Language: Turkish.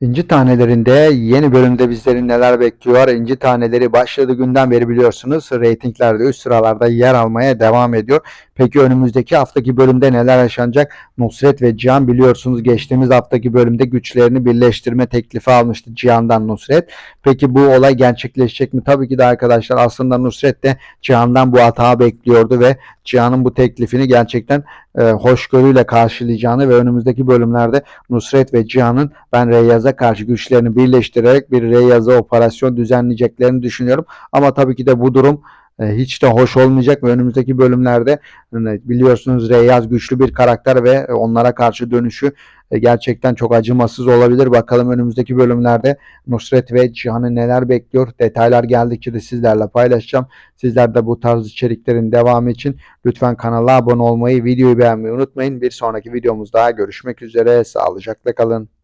İnci Tanelerinde yeni bölümde bizleri neler bekliyor? İnci Taneleri başladığı günden beri biliyorsunuz reytinglerde üst sıralarda yer almaya devam ediyor. Peki önümüzdeki haftaki bölümde neler yaşanacak? Nusret ve Cihan biliyorsunuz geçtiğimiz haftaki bölümde güçlerini birleştirme teklifi almıştı Cihan'dan Nusret. Peki bu olay gerçekleşecek mi? Tabii ki de arkadaşlar aslında Nusret de Cihan'dan bu hata bekliyordu ve Cihan'ın bu teklifini gerçekten e, hoşgörüyle karşılayacağını ve önümüzdeki bölümlerde Nusret ve Cihan'ın ben Reyyaz'a karşı güçlerini birleştirerek bir Reyyaz'a operasyon düzenleyeceklerini düşünüyorum. Ama tabii ki de bu durum hiç de hoş olmayacak ve önümüzdeki bölümlerde e, biliyorsunuz Reyyaz güçlü bir karakter ve e, onlara karşı dönüşü e, gerçekten çok acımasız olabilir. Bakalım önümüzdeki bölümlerde Nusret ve Cihan'ı neler bekliyor? Detaylar geldikçe de sizlerle paylaşacağım. Sizler de bu tarz içeriklerin devamı için lütfen kanala abone olmayı, videoyu beğenmeyi unutmayın. Bir sonraki videomuzda görüşmek üzere. Sağlıcakla kalın.